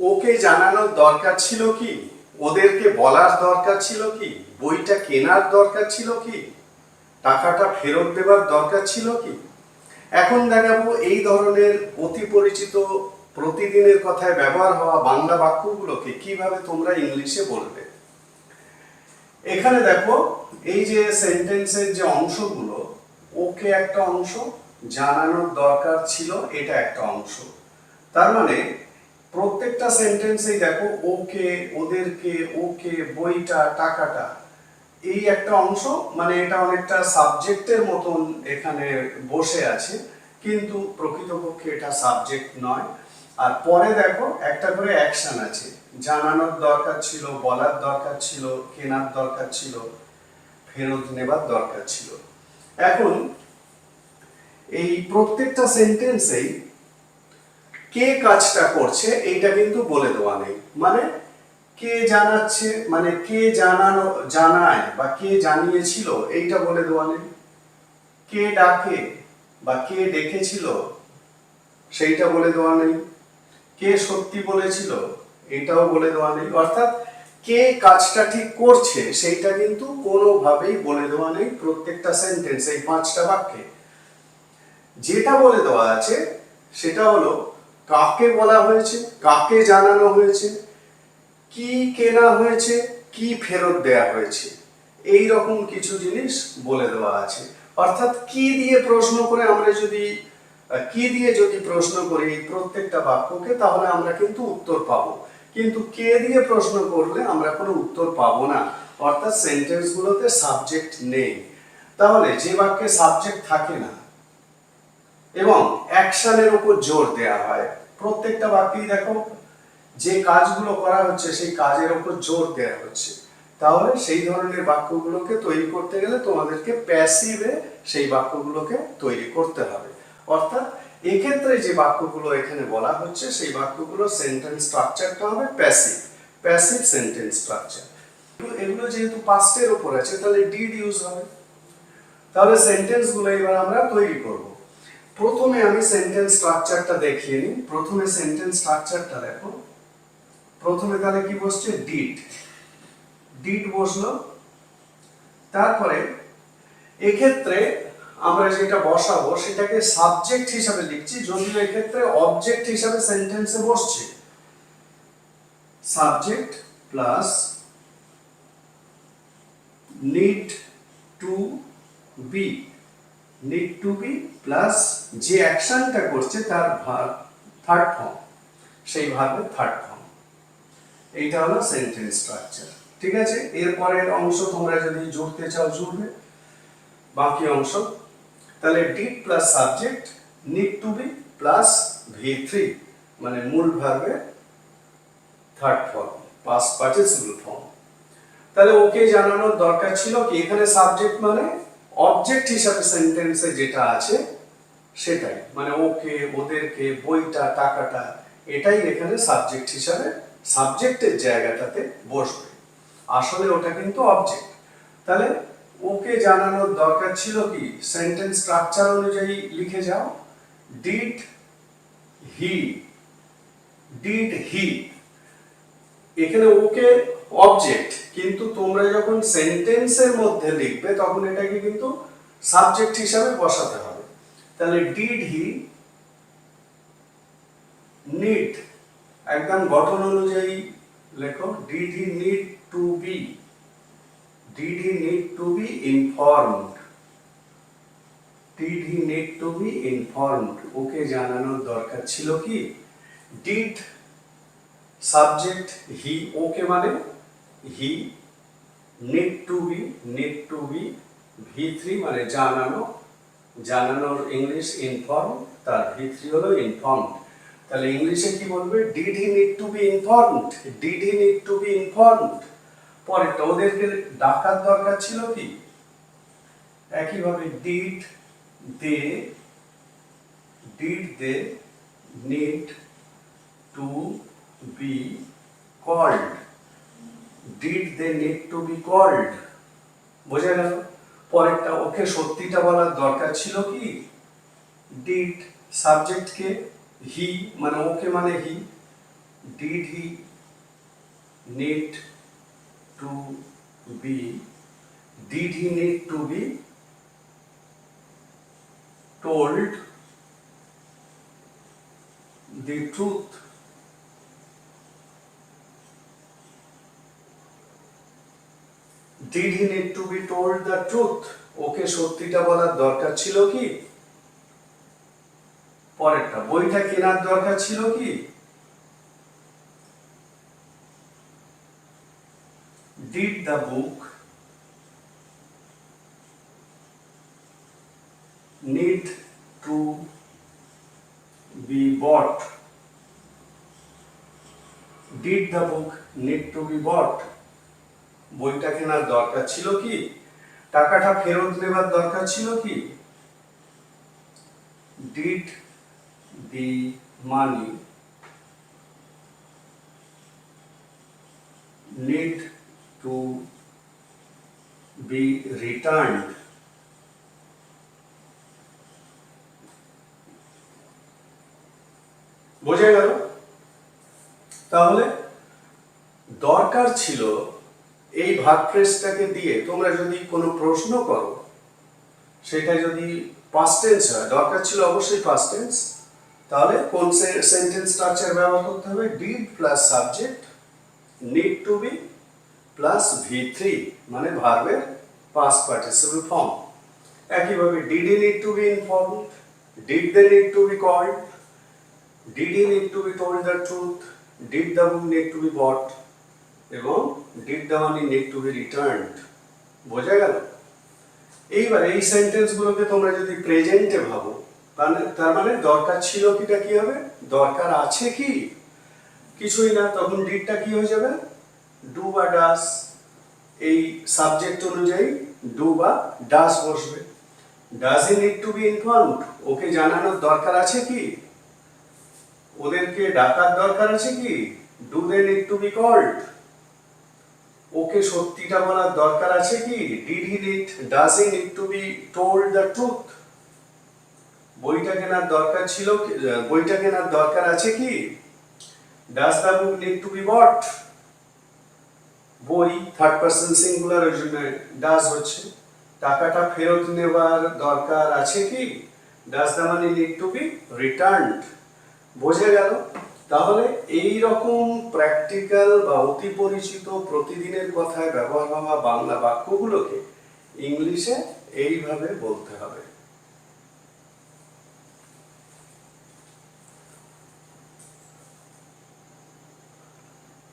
ওকে জানানোর দরকার ছিল কি? ওদেরকে বলার দরকার ছিল কি? বইটা কেনার দরকার ছিল কি? টাকাটা ফেরত দেওয়ার দরকার ছিল কি? এখন দেখাবো এই ধরনের অতি পরিচিত প্রতিদিনের কথায় ব্যবহার হওয়া বাংলা বাক্যগুলোকে কীভাবে তোমরা ইংলিশে বলবে। এখানে দেখো, এই যে সেন্টেন্সের যে অংশগুলো, ওকে একটা অংশ, জানানোর দরকার ছিল এটা একটা অংশ। তার মানে প্রত্যেকটা সেন্টেন্সেই দেখো, ওকে, ওদেরকে, ওকে, বইটা, টাকাটা। এই একটা অংশ মানে এটা অনেকটা সাবজেক্টের মতন এখানে বসে আছে, কিন্তু প্রকৃতপক্ষে এটা সাবজেক্ট নয়। আর পরে দেখো, একটা করে অ্যাকশন আছে। জানানোর দরকার ছিল, বলার দরকার ছিল, কেনার দরকার ছিল, ফেরত নেবার দরকার ছিল। এখন, এই প্রত্যেকটা সেন্টেন্সেই কে কাজটা করছে, এইটা কিন্তু বলে দেওয়া নেই। মানে কে জানাচ্ছে মানে কে জানানো, জানায় বা কে জানিয়েছিল, এইটা বলে দেওয়া নেই। কে ডাকে বা কে ডেকেছিল, সেইটা বলে দেওয়া নেই। কে সত্যি বলেছিল, এটাও বলে দেওয়া নেই। অর্থাৎ কে কাজটা ঠিক করছে, সেইটা কিন্তু কোনোভাবেই বলে দেওয়া নেই প্রত্যেকটা সেন্টেন্স এই পাঁচটা বাক্যে। যেটা বলে দেওয়া আছে, সেটা হলো কাকে বলা হয়েছে, কাকে জানানো হয়েছে, কি কেনা হয়েছে, কি ফেরত দেয়া হয়েছে, এই রকম কিছু জিনিস বলে দেওয়া আছে। অর্থাৎ কি দিয়ে প্রশ্ন করে আমরা যদি, কি দিয়ে যদি প্রশ্ন করি এই প্রত্যেকটা বাক্যকে, তাহলে আমরা কিন্তু উত্তর পাবো। কিন্তু কে দিয়ে প্রশ্ন করলে আমরা কোনো উত্তর পাবো না? অর্থাৎ সেন্টেন্সগুলোতে সাবজেক্ট নেই। তাহলে যে বাক্যে সাবজেক্ট থাকে না এবং অ্যাকশনের উপর জোর দেওয়া হয়। প্রত্যেকটা বাক্যেই দেখো, যে কাজগুলো করা হচ্ছে, সেই কাজের উপর জোর দেওয়া হচ্ছে। তাহলে সেই ধরনের বাক্যগুলোকে তৈরি করতে গেলে তোমাদেরকে প্যাসিভে সেই বাক্যগুলোকে তৈরি করতে হবে। অর্থাৎ এক্ষেত্রে যে বাক্যগুলো এখানে বলা হচ্ছে, সেই বাক্যগুলো সেন্টেন্স স্ট্রাকচারটা হবে প্যাসিভ প্যাসিভ সেন্টেন্স স্ট্রাকচার এগুলো যেহেতু পাস্টের উপর আছে, তাহলে ডিড ইউজ হবে। তাহলে সেন্টেন্সগুলো এবার আমরা তৈরি করব। প্রথমে আমি সেন্টেন্স স্ট্রাকচারটা দেখিয়ে নিই। প্রথমে সেন্টেন্স স্ট্রাকচারটা দেখো। প্রথমে তাহলে কি বসছে? ডিড ডিড বসল। তারপরে এক্ষেত্রে আমরা যেটা বসাবো, সেটাকে সাবজেক্ট হিসাবে লিখছি, যদিও এক্ষেত্রে অবজেক্ট হিসাবে সেন্টেন্সে বসছে। Subject plus need to be need to be plus যে অ্যাকশনটা করছে তার থার্ড ফর্ম সেই ভাবে থার্ড ফর্ম এইটা হলো সেন্টেন্স স্ট্রাকচার ঠিক আছে? এরপরের অংশ তোমরা যদি জুড়তে চাও জুড়বে। বাকি অংশ। তাহলে did plus subject need to be plus V three মানে মূল ভার্বে third form past participle form তাহলে ওকে জানানোর দরকার ছিল কি? এখানে সাবজেক্ট মানে অবজেক্ট হিসাবে সেন্টেন্সে যেটা আছে, সেটাই। মানে ওকে, ওদেরকে, বইটা, টাকাটা, এটাই এখানে সাবজেক্ট হিসাবে সাবজেক্টের জায়গাটাতে বসবে। আসলে ওটা কিন্তু অবজেক্ট তাহলে ওকে জানানোর দরকার ছিল কি? সেন্টেন্স স্ট্রাকচার অনুযায়ী লিখে যাও। ডিড হি ডিড হি এখানে ওকে অবজেক্ট কিন্তু তোমরা যখন সেন্টেন্সের মধ্যে লিখবে, তখন এটাকে কিন্তু সাবজেক্ট হিসাবে বসাতে হবে। তাহলে ডিড হি নিড একদম গঠন অনুযায়ী লেখো did he need to be did he need to be informed did he need to be informed ওকে জানানোর দরকার ছিল কি? ডিড সাবজেক্ট হি ওকে মানে he need to be need to be, V three মানে জানানো, জানানোর ইংলিশ ইনফর্ম তার V three হলো ইনফর্মড তাহলে ইংলিশে কি বলবে? Did he need to be informed did he need to be informed পরেরটা, ওদেরকে ডাকার দরকার ছিল কি? একইভাবে did they did they need to be called did they need to be called বোঝা গেল? পরেরটা, ওকে সত্যিটা বলার দরকার ছিল কি? ডিড সাবজেক্টকে হি মানে ওকে মানে he did he need to be did he need to be told the truth? Did he need to be told the truth ওকে সত্যিটা বলার দরকার ছিল কি পরেরটা বইটা কেনার দরকার ছিল কি did the book need to be bought did the book need to be bought বইটা কেনার দরকার ছিল কি? টাকাটা ফেরত নেবার দরকার ছিল কি? Did the money need to be returned? বোঝা গেল? তাহলে দরকার ছিল এই ভাগ ফ্রেজটাকে দিয়ে তোমরা যদি কোনো প্রশ্ন করো সেটা যদি পাস্ট টেন্স হয়, দরকার ছিল অবশ্যই পাস্ট টেন্স তাহলে কোন সেন্টেন্স স্ট্রাকচার ব্যবহার করতে হবে? Did plus subject need to be plus V three মানে ভার্বের পাস্ট পার্টিসিপল ফর্ম একইভাবে did need to be informed did they need to be called did need to be told the truth did the book need to be bought এবং did the money need to be returned বোঝা গেল? এইবার এই সেন্টেন্সগুলোকে তোমরা যদি প্রেজেন্টে ভাবো মানে তার মানে দরকার ছিল কিটা কি হবে? দরকার আছে কি? কিছুই না, তখন ডিডটা কি হয়ে যাবে? ডু বা ডাস এই সাবজেক্ট অনুযায়ী ডু বা ডাস বসবে। Does he need to be informed ওকে জানানোর দরকার আছে কি? ওদেরকে ডাকার দরকার আছে কি? Do they need to be called ওকে সত্যিটা বলার দরকার আছে কি? Did he need does he need to be told the truth বইটা কেনার দরকার ছিল বইটা কেনার দরকার আছে কি? Does the book need to be bought বই থার্ড পার্সন সিঙ্গুলার ওই ডাজ হচ্ছে। টাকাটা ফেরত নেবার দরকার আছে কি? Does the money need to be returned বোঝা গেল? তাহলে এই রকম প্র্যাকটিক্যাল বা অতি পরিচিত প্রতিদিনের কথায় ব্যবহার হওয়া বাংলা বাক্যগুলোকে ইংলিশে এইভাবে বলতে হবে।